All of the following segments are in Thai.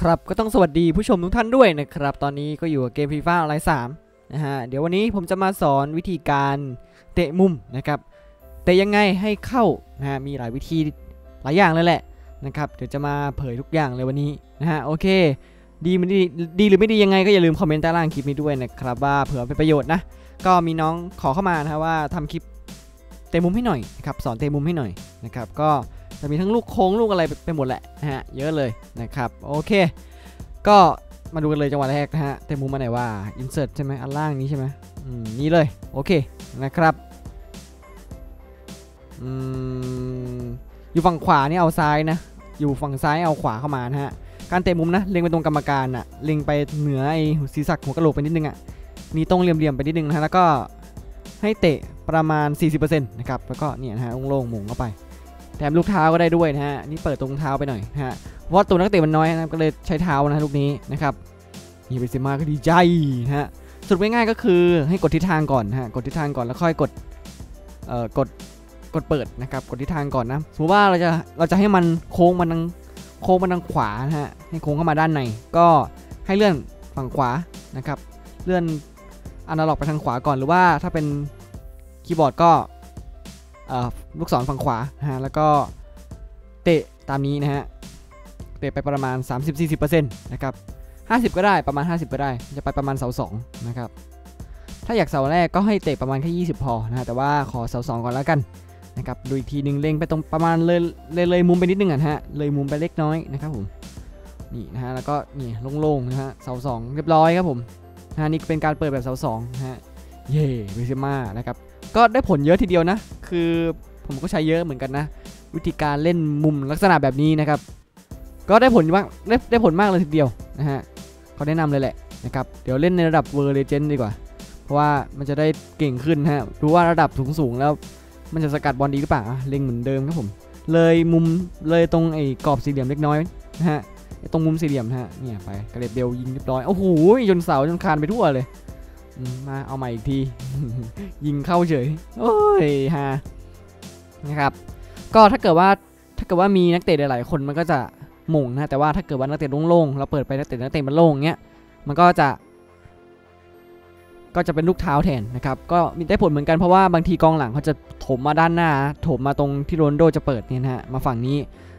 ครับก็ต้องสวัสดีผู้ชมทุกท่านด้วยนะครับ ตอนนี้ก็อยู่กับเกมฟีฟ่าออนไลน์สามนะฮะเดี๋ยววันนี้ผมจะมาสอนวิธีการเตะมุมนะครับเตะยังไงให้เข้านะฮะมีหลายวิธีหลายอย่างเลยแหละนะครับเดี๋ยวจะมาเผยทุกอย่างเลยวันนี้นะฮะโอเค ดีไม่ดีดีหรือไม่ดียังไงก็อย่าลืมคอมเมนต์ใต้ล่างคลิปนี้ด้วยนะครับว่าเผื่อเป็นประโยชน์นะก็มีน้องขอเข้ามานะฮะว่าทำคลิปเตะมุมให้หน่อยนะครับสอนเตะมุมให้หน่อยนะครับก็ จะมีทั้งลูกโค้งลูกอะไรไปหมดแหละนะฮะเยอะเลยนะครับโอเค ก็มาดูกันเลยจังหวะแรกนะฮะเตะมุมมาไหนว่า insert ใช่ไหมอันล่างนี้ใช่ไหมอืมนี่เลยโอเคนะครับอืมอยู่ฝั่งขวานี่เอาซ้ายนะ อยู่ฝั่งซ้ายเอาขวาเข้ามานะฮะการเตะมุมนะเล็งไปตรงกรรมการอะเล็งไปเหนือไอ้ศีรษะหัวกะโหลกไปนิดนึงอะมีตรงเหลี่ยมๆไปนิดนึงนะแล้วก็ให้เตะประมาณ 40%นะครับแล้วก็เนี่ยนะฮะโล่งๆหมุนเข้าไป แถมลูกเท้าก็ได้ด้วยนะฮะนี่เปิดตรงเท้าไปหน่อยฮะเพราะว่าตัวนักเตะมันน้อยนะก็เลยใช้เท้านะลูกนี้นะครับนี่เป็นเซมาก็ดีใจนะฮะสรุปง่ายๆก็คือให้กดทิศทางก่อนฮะกดทิศทางก่อนแล้วค่อยกดเอ่อกดกดเปิดนะครับกดทิศทางก่อนนะสมมติว่าเราจะเราจะให้มันโค้งมันทางโค้งมันทางขวานะฮะให้โค้งเข้ามาด้านในก็ให้เลื่อนฝั่งขวานะครับ เลื่อนอนาล็อกไปทางขวาก่อนหรือว่าถ้าเป็นคีย์บอร์ดก็ ลูกศรฝั่งขวาฮะแล้วก็เตะตามนี้นะฮะเตะไปประมาณ 30-40%นะครับ50 ก็ได้ประมาณ 50 ก็ได้ จะไปประมาณเสา2นะครับถ้าอยากเสาแรกก็ให้เตะประมาณแค่20 พอนะฮะแต่ว่าขอเสา2ก่อนแล้วกันนะครับดูอีกทีหนึ่งเล็งไปตรงประมาณเลยเลยเลยมุมไปนิดนึงอะฮะเลยมุมไปเล็กน้อยนะครับผมนี่นะฮะแล้วก็นี่โล่งๆนะฮะเสา2เรียบร้อยครับผมนะฮะนี่เป็นการเปิดแบบเสา2นะฮะเย่เบซิม่านะครับ ก็ได้ผลเยอะทีเดียวนะ คือผมก็ใช้เยอะเหมือนกันนะ วิธีการเล่นมุมลักษณะแบบนี้นะครับ ก็ได้ผลมากได้ได้ผลมากเลยทีเดียวนะฮะเขาแนะนำเลยแหละนะครับ เดี๋ยวเล่นในระดับเวอร์เลเจนด์ดีกว่า เพราะว่ามันจะได้เก่งขึ้นนะฮะรู้ว่าระดับสูงสูงแล้วมันจะสกัดบอลดีหรือเปล่าเล็งเหมือนเดิมครับผม เลยมุมเลยตรงไอ้กรอบสี่เหลี่ยมเล็กน้อยนะฮะไอ้ตรงมุมสี่เหลี่ยมนะฮะเนี่ยไปกระเด็ดเบลยิงเรียบร้อยโอ้โหจนเสาจนคานไปทั่วเลย มาเอาใหม่อีกที ยิงเข้าเฉย โอ้ยฮะนะครับ ก็ถ้าเกิดว่าถ้าเกิดว่ามีนักเตะหลายๆคนมันก็จะหม่งนะแต่ว่าถ้าเกิดว่านักเตะโล่งๆเราเปิดไปนักเตะนักเตะมันโล่งเงี้ยมันก็จะ ก็จะเป็นลูกเท้าแทนนะครับ ก็มีได้ผลเหมือนกันเพราะว่าบางทีกองหลังเขาจะถมมาด้านหน้า ถมมาตรงที่โรนโดจะเปิดเนี่ยนะฮะมาฝั่งนี้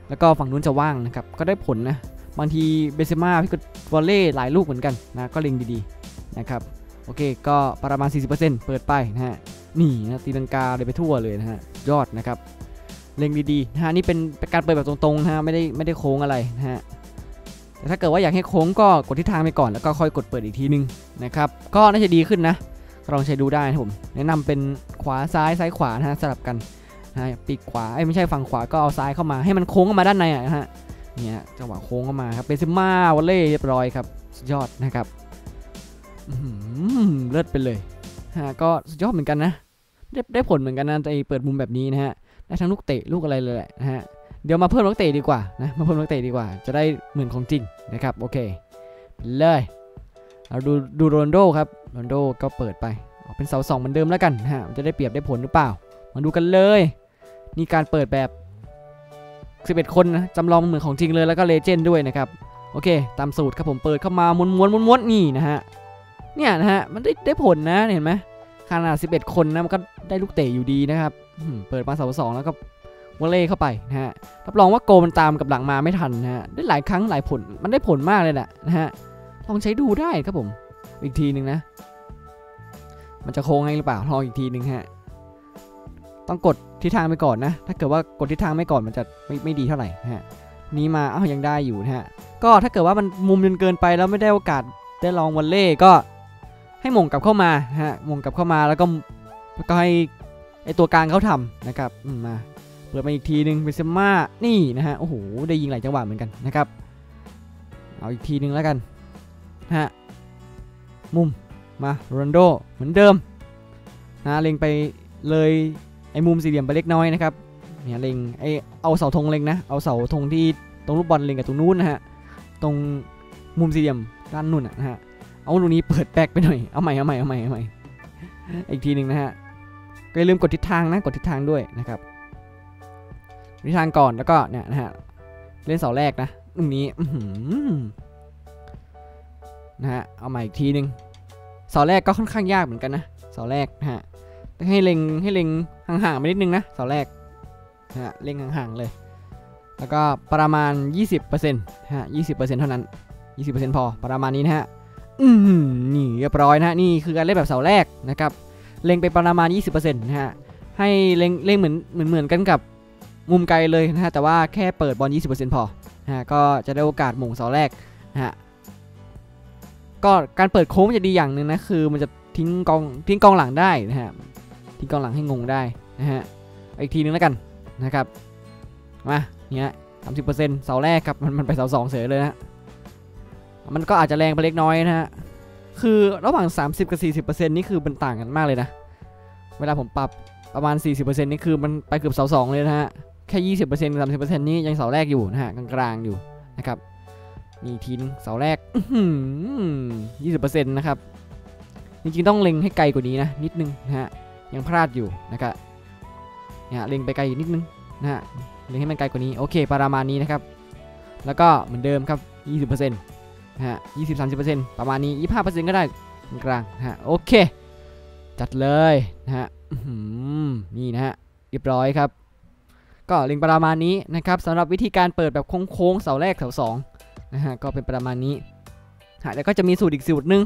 แล้วก็ฝั่งนู้นจะว่างนะครับก็ได้ผลนะบางทีเบเซม่าพี่ก็วอลเล่หลายลูกเหมือนกันนะก็เล็งดีๆนะครับ โอเค ก็ประมาณ 40%เปิดไปนะฮะ นี่นะตีลังกาเลยไปทั่วเลยนะฮะ ยอดนะครับ เล็งดีๆนะฮะ นี่เป็นการเปิดแบบตรงๆนะฮะ ไม่ได้ไม่ได้โค้งอะไรนะฮะ แต่ถ้าเกิดว่าอยากให้โค้งก็กดทิศทางไปก่อน แล้วก็ค่อยกดเปิดอีกทีนึงนะครับ ก็น่าจะดีขึ้นนะ ลองใช้ดูได้นะผม แนะนำเป็นขวาซ้ายซ้ายขวานะฮะสลับกันนะฮะปีกขวา ไอ้ไม่ใช่ฝั่งขวา ก็เอาซ้ายเข้ามา ให้มันโค้งเข้ามาด้านในอะนะฮะ เนี่ยจังหวะโค้งเข้ามาครับเป็นซิม่าวอลเล่เรียบร้อยครับ สุดยอดนะครับ เลิศไปเลยฮะก็สุดยอดเหมือนกันนะ ได้ได้ผลเหมือนกันนะไอเปิดมุมแบบนี้นะฮะได้ทั้งลูกเตะลูกอะไรเลยแหละนะฮะเดี๋ยวมาเพิ่มลูกเตะดีกว่านะมาเพิ่มลูกเตะดีกว่า จะได้เหมือนของจริงนะครับโอเคเลยเราดูดูโรนโดครับโรนโดก็เปิดไปเอาเป็นเสาสองเหมือนเดิมแล้วกันฮะจะได้เปรียบได้ผลหรือเปล่า มาดูกันเลยนี่การเปิดแบบ 11 คนนะจำลองเหมือนของจริงเลยแล้วก็เลเจนด์ด้วยนะครับโอเค ตามสูตรครับผมเปิดเข้ามาม้วนม้วนม้วนม้วนนี่นะฮะ เนี่ยนะฮะมันได้ได้ผลนะเห็นไหมขนาด 11 คนนะมันก็ได้ลูกเตะอยู่ดีนะครับเปิดมาเสาสองแล้วก็วอลเล่เข้าไปนะฮะรับรองว่าโกมันตามกับหลังมาไม่ทันนะฮะได้หลายครั้งหลายผลมันได้ผลมากเลยแหละนะฮะลองใช้ดูได้ครับผมอีกทีหนึ่งนะ มันจะโค้งไงหรือเปล่าลองอีกทีหนึ่งฮะต้องกดทิศทางไปก่อนนะ ถ้าเกิดว่ากดทิศทางไม่ก่อนมันจะไม่ไม่ดีเท่าไหร่ฮะนี้มาเอ้ายังได้อยู่นะฮะก็ถ้าเกิดว่ามันมุมจนเกินไปแล้วไม่ได้โอกาสได้ลองวอลเล่ก็ ให้หม่งกลับเข้ามาฮะหม่งกลับเข้ามาแล้วก็แล้วก็ให้ไอตัวกลางเขาทำนะครับมาเปิดมาอีกทีหนึ่งเบนเซม่านี่นะฮะโอ้โหได้ยิงหลายจังหวะเหมือนกันนะครับเอาอีกทีหนึ่งแล้วกันฮะมุมมาโรนโดเหมือนเดิมนะเล็งไปเลยไอ้มุมสี่เหลี่ยมไปเล็กน้อยนะครับเนี่ยเล็งไอเอาเสาธงเล็งนะเอาเสาธงที่ตรงลูกบอลเล็งกับตรงนู้นนะฮะตรงมุมสี่เหลี่ยมด้านนู่นนะฮะ เอาตรงนี้เปิดแบกไปหน่อย เอาใหม่ เอาใหม่ เอาใหม่ เอาใหม่ อีกทีหนึ่งนะฮะ ก็อย่าลืมกดทิศทางนะ กดทิศทางด้วยนะครับ ทิศทางก่อน แล้วก็เนี่ยนะฮะ เล่นเสาแรกนะตรงนี้นะฮะ เอาใหม่อีกทีหนึ่งเสาแรกก็ค่อนข้างยากเหมือนกันนะ เสาแรกนะฮะ ให้เล็งให้เล็งห่างๆไปนิดนึงนะ เสาแรกนะฮะ เล็งห่างๆเลย แล้วก็ประมาณ 20%นะฮะ20%เท่านั้น 20%พอ ประมาณนี้นะฮะ อืมนี่เรียบร้อยนะฮะนี่คือการเล่นแบบเสาแรกนะครับเล็งไปประมาณ 20%นะฮะให้เล็งเล็งเหมือนเหมือนเหมือนกันกับมุมไกลเลยนะฮะแต่ว่าแค่เปิดบอล 20%พอนะฮะก็จะได้โอกาสหม่งเสาแรกนะฮะก็การเปิดโค้งมันจะดีอย่างหนึ่งนะคือมันจะทิ้งกองทิ้งกองหลังได้นะฮะทิ้งกองหลังให้งงได้นะฮะอาอีกทีนึงแล้วกันนะครับมาเนี่ยสามสิบเปอร์เซ็นต์เสาแรกครับมันมันไปเสาสองเสียเลยนะ มันก็อาจจะแรงไปเล็กน้อยนะฮะ คือระหว่าง 30 กับ 40%นี่คือมันต่างกันมากเลยนะ เวลาผมปรับประมาณ 40%นี่คือมันไปเกือบเสาสองเลยนะฮะ แค่ 20%กับ30%นี่ยังเสาแรกอยู่นะฮะ กลางๆอยู่นะครับ มีทีนเสาแรกอื้อหือ20%นะครับ จริงๆต้องเล็งให้ไกลกว่านี้นะ นิดนึงนะฮะ ยังพลาดอยู่นะครับเนี่ยเล็งไปไกลอีกนิดนึงนะฮะเล็งให้มันไกลกว่านี้ โอเค ประมาณนี้นะครับ แล้วก็เหมือนเดิมครับ 20% นะฮะ20 30ปอร์เซ็นต์ประมาณนี้25ก็ได้กลางฮะโอเค จัดเลยนะฮะอื้อหือนี่นะฮะเรียบร้อยครับ ก็เล็งประมาณนี้นะครับสำหรับวิธีการเปิดแบบโค้งๆเสาแรกเสาสองนะฮะก็เป็นประมาณนี้ฮะแล้วก็จะมีสูตรอีกสูตรหนึ่ง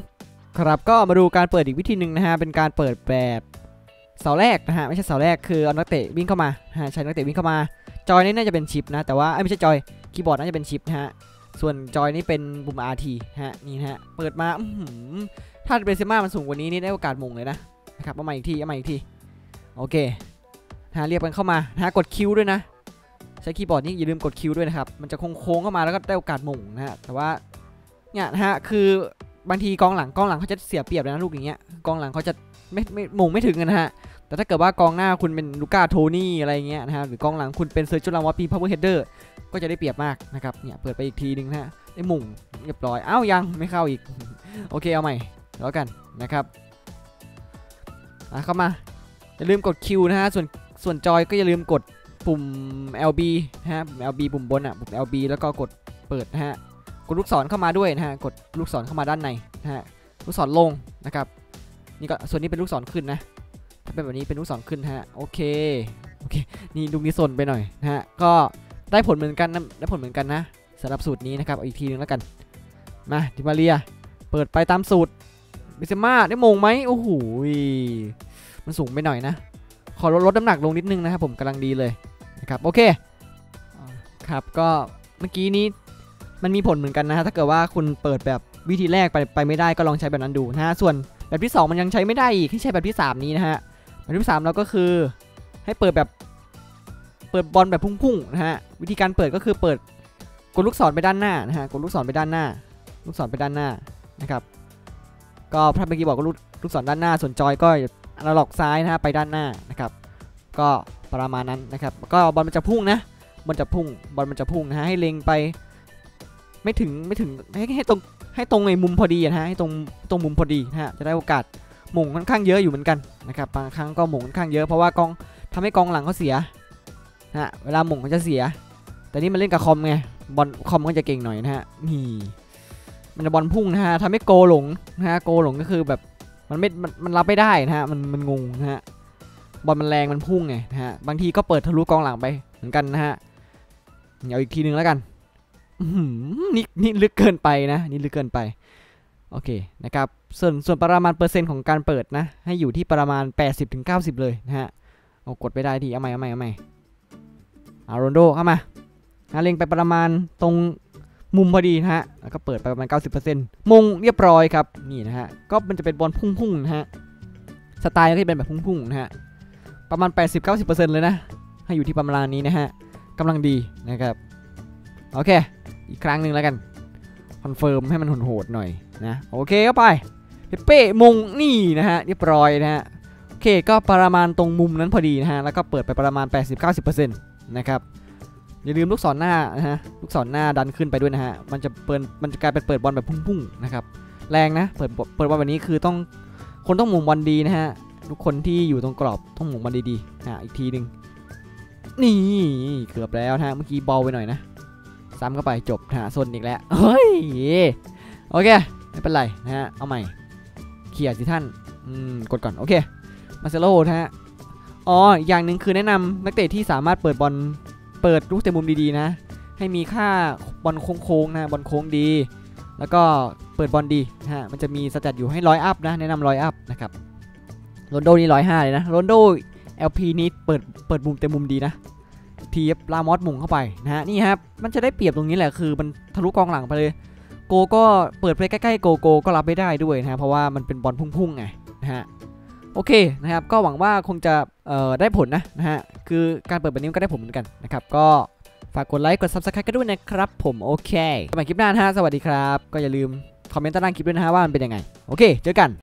ครับก็มาดูการเปิดอีกวิธีหนึ่งนะฮะเป็นการเปิดแบบเสาแรกนะฮะไม่ใช่เสาแรกคือเอานักเตะวิ่งเข้ามาฮะใช้นักเตะวิ่งเข้ามาจอยนี่น่าจะเป็นชิปนะแต่ว่าไม่ใช่จอยคีย์บอร์ดน่าจะเป็นชิปนะฮะ ส่วนจอยนี่เป็นปุ่ม RT ฮะนี่ฮะเปิดมาถ้าเบเซม่ามันสูงกว่านี้นี่ได้โอกาสมงเลยนะนะครับเอามาอีกทีเอามาอีกทีโอเคฮะเรียบกันเข้ามานะฮะกดคิวด้วยนะ ใช้คีย์บอร์ดนี่อย่าลืมกดคิวด้วยนะครับ มันจะโค้งเข้ามาแล้วก็ได้โอกาสมงนะฮะแต่ว่าเนี่ยนะฮะคือบางทีกองหลังกองหลังเขาจะเสียเปรียบเลยนะลูกอย่างเงี้ยกองหลังเขาจะ ไม่ไม่มงไม่ถึงนะฮะ แต่ถ้าเกิดว่ากองหน้าคุณเป็นลูก้าโทนี่อะไรเงี้ยนะฮะ หรือกองหลังคุณเป็นเซอร์จูรามอปีพาวเวอร์เฮดเดอร์ก็จะได้เปรียบมากนะครับ เนี่ยเปิดไปอีกทีนึงนะฮะได้หมุงเรียบร้อย อ้าวยังไม่เข้าอีก โอเคเอาใหม่แล้วกันนะครับอะเข้ามา อย่าลืมกดคิวนะฮะ ส่วนส่วนจอยก็อย่าลืมกดปุ่ม LB นะฮะปุ่ม LB ปุ่มบนอะ ปุ่ม LB แล้วก็กดเปิดนะฮะ กดลูกศรเข้ามาด้วยนะฮะ กดลูกศรเข้ามาด้านในนะฮะ ลูกศรลงนะครับ นี่ก็ส่วนนี้เป็นลูกศรขึ้นนะ ถ้าเป็นแบบนี้เป็นลูกศรขึ้นฮะ โอเค โอเค นี่ลูกนี้สนไปหน่อยนะฮะ ก็ได้ผลเหมือนกันนะได้ผลเหมือนกันนะสำหรับสูตรนี้นะครับ เอาอีกทีนึงแล้วกัน มาดิมาเรีย เปิดไปตามสูตรบิเซม่าได้มงไหมโอ้โห มันสูงไปหน่อยนะ ขอลดลดน้ำหนักลงนิดนึงนะครับผมกำลังดีเลยนะครับ โอเค ครับ ก็เมื่อกี้นี้มันมีผลเหมือนกันนะฮะ ถ้าเกิดว่าคุณเปิดแบบวิธีแรกไปไปไม่ได้ก็ลองใช้แบบนั้นดูนะฮะ ส่วน แบบที่ 2 มันยังใช้ไม่ได้อีกให้ใช้แบบที่ 3 นี้นะฮะแบบที่ 3 เราก็คือให้เปิดแบบเปิดบอลแบบพุ่งๆนะฮะวิธีการเปิดก็คือเปิดกดลูกศรไปด้านหน้านะฮะกดลูกศรไปด้านหน้า ลูกศรไปด้านหน้านะครับก็พระเมื่อกี้บอกว่าลูกลูกศรด้านหน้าส่วนจอยก็อนาล็อกซ้ายนะฮะไปด้านหน้านะครับก็ประมาณนั้นนะครับก็บอลมันจะพุ่งนะบอลจะพุ่งบอลมันจะพุ่งนะฮะให้เล็งไป ไม่ถึงไม่ถึงให้ให้ตรง ให้ตรงในมุมพอดีนะฮะให้ตรงตรงมุมพอดีนะฮะจะได้โอกาสหม่งค่อนข้างเยอะอยู่เหมือนกันนะครับบางครั้งก็หม่งค่อนข้างเยอะเพราะว่ากองทำให้กองหลังเขาเสียนะฮะเวลาหม่งเขาจะเสีย แต่นี่มันเล่นกับคอมไงบอลคอมก็จะเก่งหน่อยนะฮะนี่มันจะบอลพุ่งนะฮะทำให้โกหลงนะฮะโกหลงก็คือแบบมันไม่มันรับไม่ได้นะฮะมันมันงงนะฮะบอลมันแรงมันพุ่งไงนะฮะบางทีก็เปิดทะลุกองหลังไปเหมือนกันนะฮะเอาอีกทีนึงแล้วกัน นี่นี่ลึกเกินไปนะ นี่ลึกเกินไปโอเคนะครับส่วนส่วนประมาณเปอร์เซ็นต์ของการเปิดนะ ให้อยู่ที่ประมาณ 80-90 เลยนะฮะเอากดไปได้ทีเอาใหม่เอาใหม่เอาใหม่อาโรนโดเข้ามานะเล็งไปประมาณตรงมุมพอดีนะฮะ แล้วก็เปิดไปประมาณ 90%มงเรียบร้อยครับ นี่นะฮะ ก็มันจะเป็นบอลพุ่งๆนะฮะ สไตล์ก็จะเป็นแบบพุ่งๆนะฮะ ประมาณ 80-90%เลยนะ ให้อยู่ที่ประมาณนี้นะฮะกำลังดีนะครับ โอเค อีกครั้งหนึ่งแล้วกันคอนเฟิร์มให้มันโหดๆหน่อยนะโอเคเข้าไปเปเป้มงนี่นะฮะเรียบร้อยนะฮะโอเคก็ประมาณตรงมุมนั้นพอดีนะฮะแล้วก็เปิดไปประมาณ 80-90%นะครับอย่าลืมลูกศรหน้านะฮะลูกศรหน้าดันขึ้นไปด้วยนะฮะมันจะเปิดมันจะกลายเป็นเปิดบอลแบบพุ่งๆนะครับแรงนะเปิดบอลเปิดบอลแบบนี้คือต้องคนต้องหมุนบอลดีนะฮะทุกคนที่อยู่ตรงกรอบต้องหมุนบอลดีๆนะอีกทีหนึ่งนี่เกือบแล้วนะฮะเมื่อกี้บอลไปหน่อยนะ ซ้ำเข้าไปจบนะฮะซนอีกแล้วเฮ้ยโอเคไม่เป็นไรนะฮะเอาใหม่เขี่ยสิท่านอืมกดก่อนโอเคมาเซโลนะฮะอ๋ออย่างหนึ่งคือแนะนำนักเตะที่สามารถเปิดบอลเปิดลูกเตะมุมดีๆนะ ให้มีค่าบอลโค้งๆนะบอลโค้งดี แล้วก็เปิดบอลดีนะฮะมันจะมีสแตทอยู่ให้ร้อยอัพนะแนะนำร้อยอัพนะครับโรนโดนี่ร้อยห้าเลยนะโรนโด LP นี้เปิดเปิดมุมเต็มมุมดีนะ ทีฟลามอสมุงเข้าไปนะฮะนี่ครับมันจะได้เปรียบตรงนี้แหละคือมันทะลุกองหลังไปเลย โกก็เปิดไปใกล้ๆโกโกก็รับไม่ได้ด้วยนะเพราะว่ามันเป็นบอลพุ่งๆไงนะฮะโอเคนะครับก็หวังว่าคงจะเอ่อได้ผลนะนะฮะคือการเปิดแบบนี้ก็ได้ผลเหมือนกันนะครับก็ฝากกดไลค์กด subscribe กันด้วยนะครับผมโอเคสำหรับคลิปหน้านะฮะสวัสดีครับ ก็อย่าลืมคอมเมนต์ใต้ล่างคลิปด้วยนะฮะว่ามันเป็นยังไง โอเค เจอกัน